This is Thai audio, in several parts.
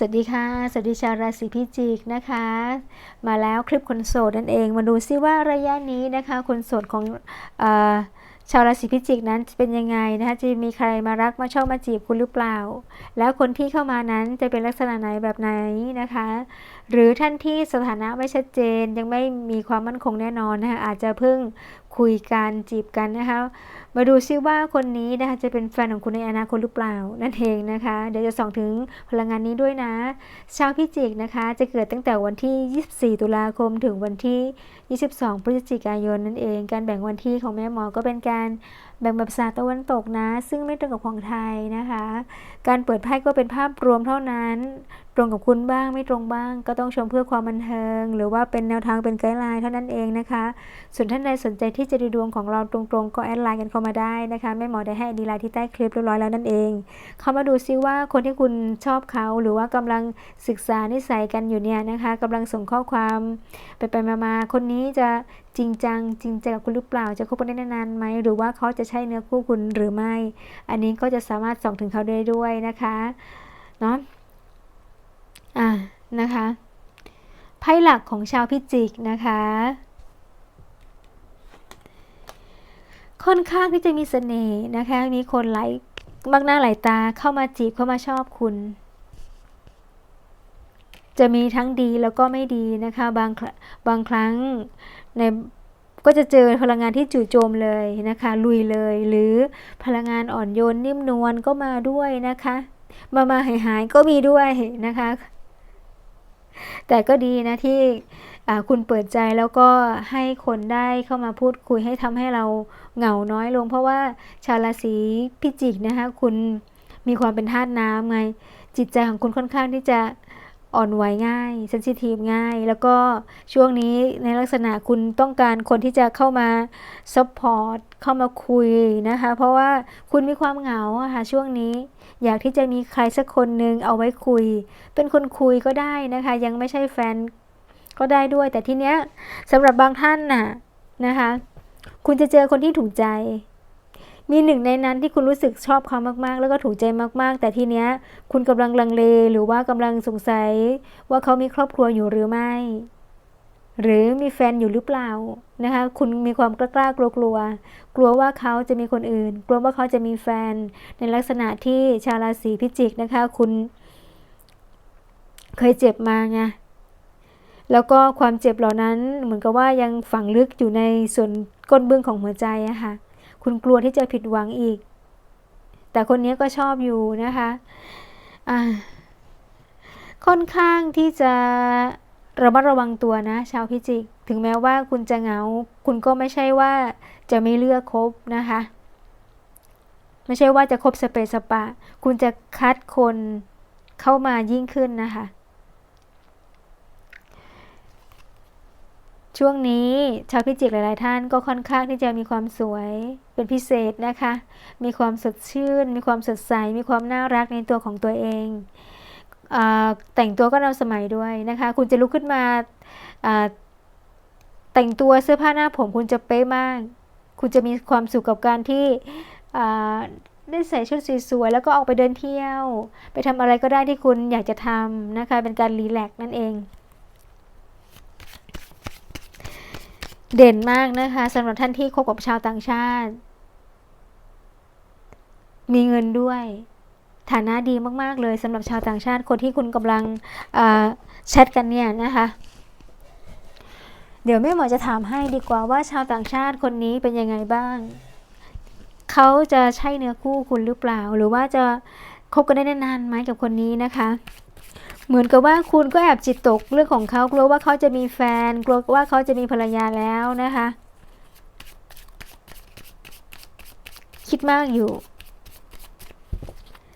สวัสดีค่ะ สวัสดีชาวราศีพิจิกนะคะ มาแล้วคลิปคนโสดนั่นเอง มาดูซิว่าระยะนี้นะคะ คนโสดของออชาวราศีพิจิกนั้นจะเป็นยังไงนะคะ จะมีใครมารักมาชอบมาจีบคุณหรือเปล่า แล้วคนที่เข้ามานั้นจะเป็นลักษณะไหนแบบไหนนะคะ หรือท่านที่สถานะไม่ชัดเจนยังไม่มีความมั่นคงแน่นอนนะคะอาจจะเพิ่ง คุยกันจีบกันนะคะ มาดูซิว่าคนนี้นะคะจะเป็นแฟนของคุณในอนาคตหรือเปล่า นั่นเองนะคะ เดี๋ยวจะส่องถึงพลังงานนี้ด้วยนะ ชาวพิจิกนะคะ จะเกิดตั้งแต่วันที่ 24 ตุลาคมถึงวันที่ 22 พฤศจิกายนนั่นเอง การแบ่งวันที่ของแม่หมอก็เป็นการแบ่งแบบศาสตร์ตะวันตกนะ ซึ่งไม่ตรงกับของไทยนะคะ การเปิดไพ่ก็เป็นภาพรวมเท่านั้น ตรงกับคุณบ้างไม่ตรงบ้าง ก็ต้องชมเพื่อความบันเทิง หรือว่าเป็นแนวทางเป็นไกด์ไลน์เท่านั้นเองนะคะ ส่วนท่านใดสนใจที่จะดูดวงของเราตรงๆ ก็แอดไลน์กันเข้ามาได้นะคะแม่หมอได้ให้ดีไลน์ที่ใต้คลิปเรียบร้อยแล้วนั่นเอง เข้ามาดูซิว่าคนที่คุณชอบเขาหรือว่ากำลังศึกษานิสัยกันอยู่เนี่ยนะคะกำลังส่งข้อความไปไปมาๆคนนี้จะจริงจังจริงใจกับคุณหรือเปล่า จะคบกันได้นานไหมหรือว่าเขาจะใช่เนื้อคู่คุณหรือไม่ อันนี้ก็จะสามารถส่องถึงเขาได้ด้วยนะคะเนาะอะนะคะไพ่หลักของชาวพิจิกนะคะค่อนข้างที่จะมีเสน่ห์นะคะ มีคนไหลมากหน้าหลายตาเข้ามาจีบเข้ามาชอบคุณ จะมีทั้งดีแล้วก็ไม่ดีนะคะ บางบางครั้งในก็จะเจอพลังงานที่จู่โจมเลยนะคะ ลุยเลย หรือพลังงานอ่อนโยนนิ่มนวลก็มาด้วยนะคะ มามาหายหายก็มีด้วยนะคะ แต่ก็ดีนะที่คุณเปิดใจแล้วก็ให้คนได้เข้ามาพูดคุยให้ทำให้เราเหงาน้อยลง เพราะว่าชาวราศีพิจิกนะคะ คุณมีความเป็นธาตุน้ำไง จิตใจของคุณค่อนข้างที่จะ อ่อนไหวง่ายเซนซิทีฟง่าย แล้วก็ช่วงนี้ในลักษณะคุณต้องการคนที่จะเข้ามาซัพพอร์ตเข้ามาคุยนะคะ เพราะว่าคุณมีความเหงาค่ะช่วงนี้ อยากที่จะมีใครสักคนหนึ่งเอาไว้คุย เป็นคนคุยก็ได้นะคะ ยังไม่ใช่แฟนก็ได้ด้วย แต่ทีเนี้ยสำหรับบางท่านน่ะนะคะ คุณจะเจอคนที่ถูกใจ มีหนึ่งในนั้นที่คุณรู้สึกชอบเขามากๆ แล้วก็ถูกใจมากๆ แต่ทีเนี้ยคุณกำลังลังเลหรือว่ากำลังสงสัย ว่าเขามีครอบครัวอยู่หรือไม่ หรือมีแฟนอยู่หรือเปล่านะคะ คุณมีความกล้ากลัวกลัว กลัวว่าเขาจะมีคนอื่น กลัวว่าเขาจะมีแฟน ในลักษณะที่ชาวราศีพิจิกนะคะ คุณ เคยเจ็บมาไงแล้วก็ความเจ็บเหล่านั้นเหมือนกับว่ายังฝังลึกอยู่ในส่วนก้นเบื้องของหัวใจอะค่ะ คุณกลัวที่จะผิดหวังอีก แต่คนนี้ก็ชอบอยู่นะคะะค่อนข้างที่จะระมัดระวังตัวนะ ชาวพิจิก ถึงแม้ว่าคุณจะเหงา คุณก็ไม่ใช่ว่าจะไม่เลือกคบนะคะ ไม่ใช่ว่าจะคบสเปซสปะ คุณจะคัดคนเข้ามายิ่งขึ้นนะคะ ช่วงนี้ชาวพิจิกหลาย ๆ ท่านก็ค่อนข้างที่จะมีความสวยเป็นพิเศษนะคะ มีความสดชื่น มีความสดใส มีความน่ารักในตัวของตัวเองแต่งตัวก็นำสมัยด้วยนะคะ คุณจะลุกขึ้นมาแต่งตัวเสื้อผ้าหน้าผมคุณจะเป๊ะมาก คุณจะมีความสุขกับการที่ได้ใส่ชุดสวยๆแล้วก็ออกไปเดินเที่ยว ไปทำอะไรก็ได้ที่คุณอยากจะทำนะคะ เป็นการรีแลกซ์นั่นเอง เด่นมากนะคะสำหรับท่านที่คบกับชาวต่างชาติ มีเงินด้วย ฐานะดีมาก ๆ เลยสำหรับชาวต่างชาติ คนที่คุณกำลังแชทกันเนี่ยนะคะ เดี๋ยวแม่หมอจะถามให้ดีกว่าว่าชาวต่างชาติคนนี้เป็นยังไงบ้าง เขาจะใช่เนื้อคู่คุณหรือเปล่า หรือว่าจะคบกันได้นานไหมกับคนนี้นะคะ เหมือนกับว่าคุณก็แอบจิตตกเรื่องของเขากลัวว่าเขาจะมีแฟน กลัวว่าเขาจะมีภรรยาแล้วนะคะ คิดมากอยู่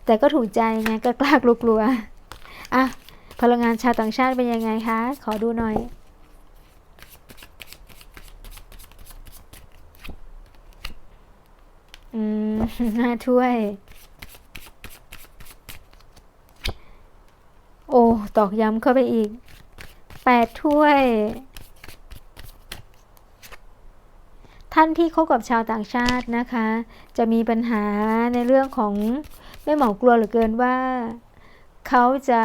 แต่ก็ถูกใจไงก็กล้ากลัวกลัวอะพลังงานชาวต่างชาติเป็นยังไงคะ ขอดูหน่อย อืมน่าช่วย โอ้ ตอกย้ำเข้าไปอีกแปดถ้วย ท่านที่คบกับชาวต่างชาตินะคะ จะมีปัญหาในเรื่องของไม่หมอกลัวเหลือเกินว่า เขาจะ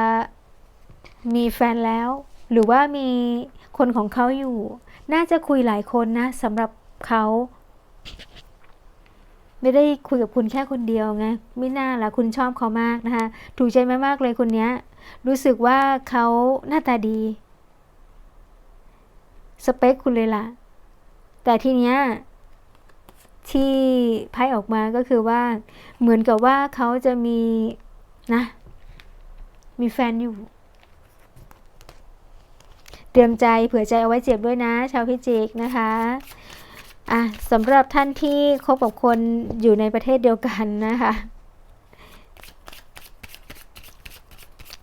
มีแฟนแล้ว หรือว่ามีคนของเขาอยู่ น่าจะคุยหลายคนนะสำหรับเขาไม่ได้คุยกับคุณแค่คนเดียวไงไม่น่าละคุณชอบเขามากนะคะ ถูกใจมากๆเลยคนเนี้ย รู้สึกว่าเขาหน้าตาดี สเปคคุณเลยล่ะ แต่ทีเนี้ยที่ไพ่ออกมาก็คือว่า เหมือนกับว่าเขาจะมีนะ มีแฟนอยู่ เตรียมใจเผื่อใจเอาไว้เจ็บด้วยนะ ชาวพิจิกนะคะอะสำหรับท่านที่คบกับคนอยู่ในประเทศเดียวกันนะคะ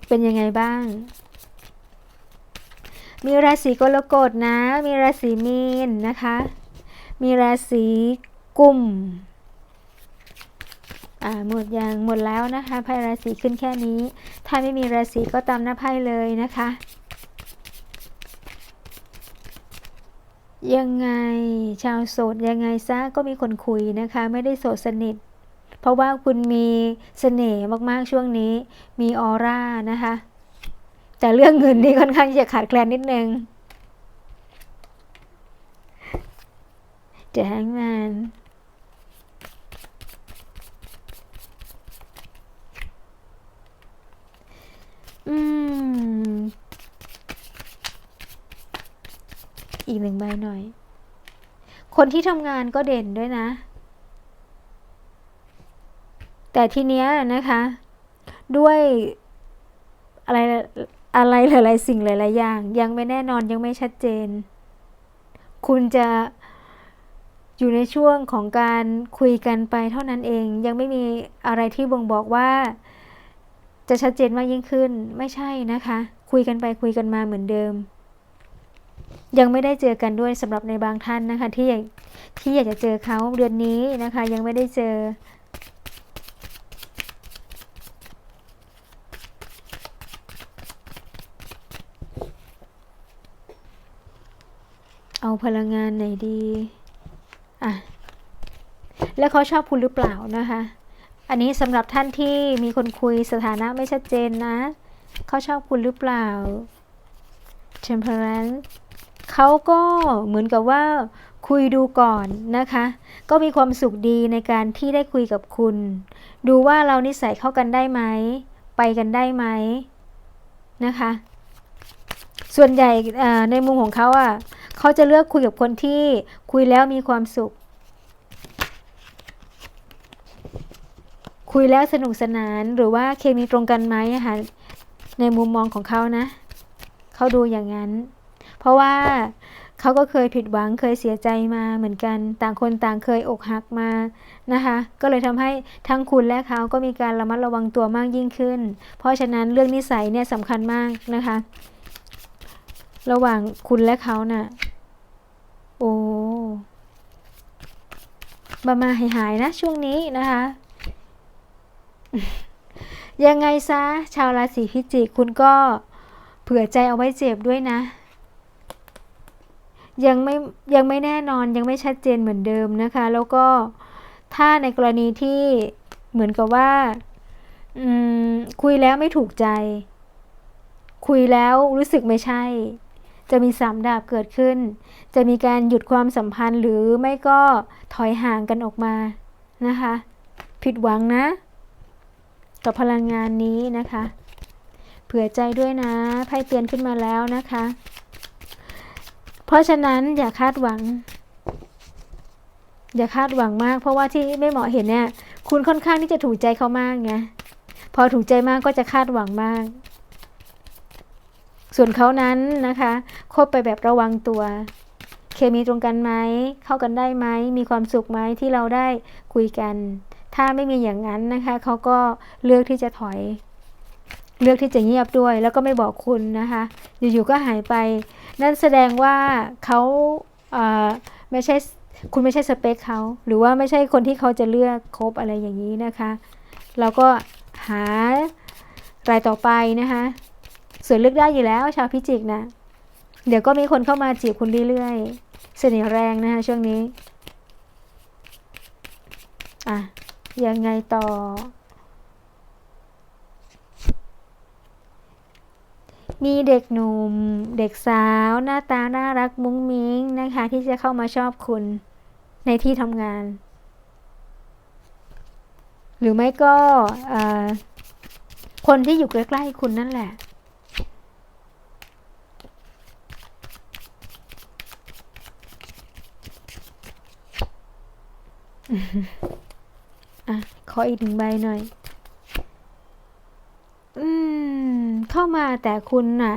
เป็นยังไงบ้าง มีราศีกรกฎนะ มีราศีมีนนะคะ มีราศีกุมอ่าหมดยังหมดแล้วนะคะไพ่ราศีขึ้นแค่นี้ ถ้าไม่มีราศีก็ตามหน้าไพ่เลยนะคะ ยังไงชาวโสดยังไงซะก็มีคนคุยนะคะ ไม่ได้โสดสนิท เพราะว่าคุณมีเสน่ห์มากๆช่วงนี้ มีออร่านะคะ แต่เรื่องเงินนี่ค่อนข้างจะขาดแคลนนิดนึงเด e แฮงแมนอืม อีกหนึ่งใบหน่อย คนที่ทำงานก็เด่นด้วยนะ ทีเนี้ยนะคะ ด้วยอะไรอะไรหลาย ๆ สิ่งหลาย ๆ อย่าง ยังไม่แน่นอนยังไม่ชัดเจน คุณจะอยู่ในช่วงของการคุยกันไปเท่านั้นเอง ยังไม่มีอะไรที่บ่งบอกว่า จะชัดเจนมากยิ่งขึ้นไม่ใช่นะคะ คุยกันไปคุยกันมาเหมือนเดิม ยังไม่ได้เจอกันด้วยสำหรับในบางท่านนะคะ ที่อยากที่อยากจะเจอเขาเดือนนี้นะคะ ยังไม่ได้เจอ เอา พลังงานไหนดี อะ แล้วเขาชอบคุณหรือเปล่านะคะ อันนี้สำหรับท่านที่มีคนคุยสถานะไม่ชัดเจนนะ เขาชอบคุณหรือเปล่า temperance เขาก็เหมือนกับว่าคุยดูก่อนนะคะ ก็มีความสุขดีในการที่ได้คุยกับคุณ ดูว่าเรานิสัยเข้ากันได้ไหม ไปกันได้ไหมนะคะ ส่วนใหญ่ในมุมของเขาอะ เขาจะเลือกคุยกับคนที่คุยแล้วมีความสุข คุยแล้วสนุกสนานหรือว่าเคมีตรงกันไหมคะในมุมมองของเขานะ เขาดูอย่างนั้น เพราะว่าเขาก็เคยผิดหวังเคยเสียใจมาเหมือนกัน ต่างคนต่างเคยอกหักมานะคะ ก็เลยทำให้ทั้งคุณและเขาก็มีการระมัดระวังตัวมากยิ่งขึ้น เพราะฉะนั้นเรื่องนิสัยเนี่ยสำคัญมากนะคะ ระหว่างคุณและเขานะ่ะ อ้มามาหายหายนะช่วงนี้นะคะ ยังไงซะ ชาวราศีพิจิกคุณก็เผื่อใจเอาไว้เจ็บด้วยนะ ยังไม่ยังไม่แน่นอนยังไม่ชัดเจนเหมือนเดิมนะคะ แล้วก็ถ้าในกรณีที่เหมือนกับว่าคุยแล้วไม่ถูกใจ คุยแล้วรู้สึกไม่ใช่ จะมีสามดาบเกิดขึ้น จะมีการหยุดความสัมพันธ์หรือไม่ก็ถอยห่างกันออกมานะคะ ผิดหวังนะ กับพลังงานนี้นะคะ เผื่อใจด้วยนะไพ่เตือนขึ้นมาแล้วนะคะ เพราะฉะนั้นอย่าคาดหวัง อย่าคาดหวังมาก เพราะว่าที่ไม่เหมาะเห็นเนี่ย คุณค่อนข้างที่จะถูกใจเขามากไงพอถูกใจมากก็จะคาดหวังมาก ส่วนเขานั้นนะคะคบไปแบบระวังตัว เคมีตรงกันไหมเข้ากันได้ไหมมีความสุขไหมที่เราได้คุยกัน ถ้าไม่มีอย่างนั้นนะคะเขาก็เลือกที่จะถอย เลือกที่จะเงียบด้วย แล้วก็ไม่บอกคุณนะคะ อยู่ๆก็หายไป นั่นแสดงว่าเขาไม่ใช่คุณไม่ใช่สเปคเขาหรือว่าไม่ใช่คนที่เขาจะเลือกคบอะไรอย่างนี้นะคะ เราก็หารายต่อไปนะคะ ส่วนเลือกได้อยู่แล้ว ชาวพิจิกนะ เดี๋ยวก็มีคนเข้ามาจีบคุณเรื่อยๆ เสน่ห์แรงนะคะช่วงนี้ อะ ยังไงต่อ มีเด็กหนุ่ม เด็กสาว หน้าตา น่ารักมุ้งมิ้งนะคะ ที่จะเข้ามาชอบคุณในที่ทำงาน หรือไม่ก็คนที่อยู่ใกล้ๆคุณนั่นแหละ อะ ขออีกหนึ่งใบหน่อย อืม เข้ามาแต่คุณน่ะ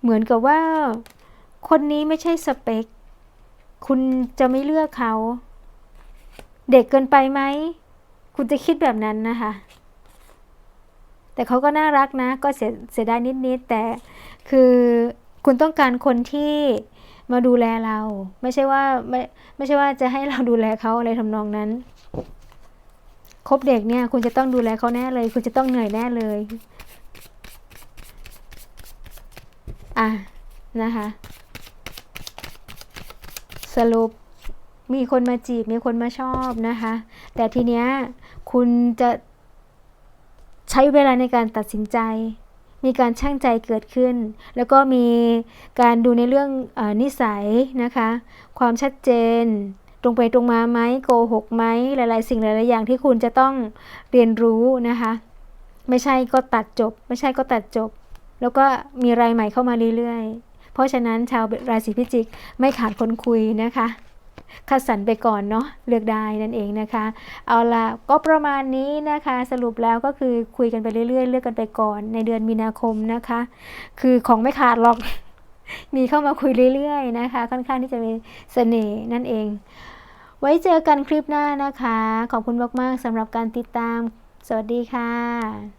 เหมือนกับว่า คนนี้ไม่ใช่สเปค คุณจะไม่เลือกเขา เด็กเกินไปไหม คุณจะคิดแบบนั้นนะคะ แต่เขาก็น่ารักนะ ก็เสียเสียดายนิดๆแต่คือคุณต้องการคนที่ มาดูแลเรา ไม่ใช่ว่าไม่ไม่ใช่ว่าจะให้เราดูแลเขาอะไรทำนองนั้นคบเด็กเนี่ยคุณจะต้องดูแลเขาแน่เลย คุณจะต้องเหนื่อยแน่เลย อะ นะคะ สรุปมีคนมาจีบมีคนมาชอบนะคะ แต่ทีเนี้ยคุณจะใช้เวลาในการตัดสินใจ มีการช่างใจเกิดขึ้น แล้วก็มีการดูในเรื่องอนิสัยนะคะ ความชัดเจน ตรงไปตรงมาไหมโกหกไหมหลาย ๆ สิ่งหลาย ๆ อย่างที่คุณจะต้องเรียนรู้นะคะ ไม่ใช่ก็ตัดจบ ไม่ใช่ก็ตัดจบ แล้วก็มีรายใหม่เข้ามาเรื่อย ๆ เพราะฉะนั้นชาวราศีพิจิกไม่ขาดคนคุยนะคะ คัดสรรไปก่อนเนาะเลือกได้นั่นเองนะคะ เอาละก็ประมาณนี้นะคะ สรุปแล้วก็คือคุยกันไปเรื่อยๆ เลือกกันไปก่อนในเดือนมีนาคมนะคะ คือของไม่ขาดหรอกมีเข้ามาคุยเรื่อยๆนะคะ ค่อนข้างที่จะมีเสน่ห์นั่นเอง ไว้เจอกันคลิปหน้านะคะ ขอบคุณมากๆสำหรับการติดตาม สวัสดีค่ะ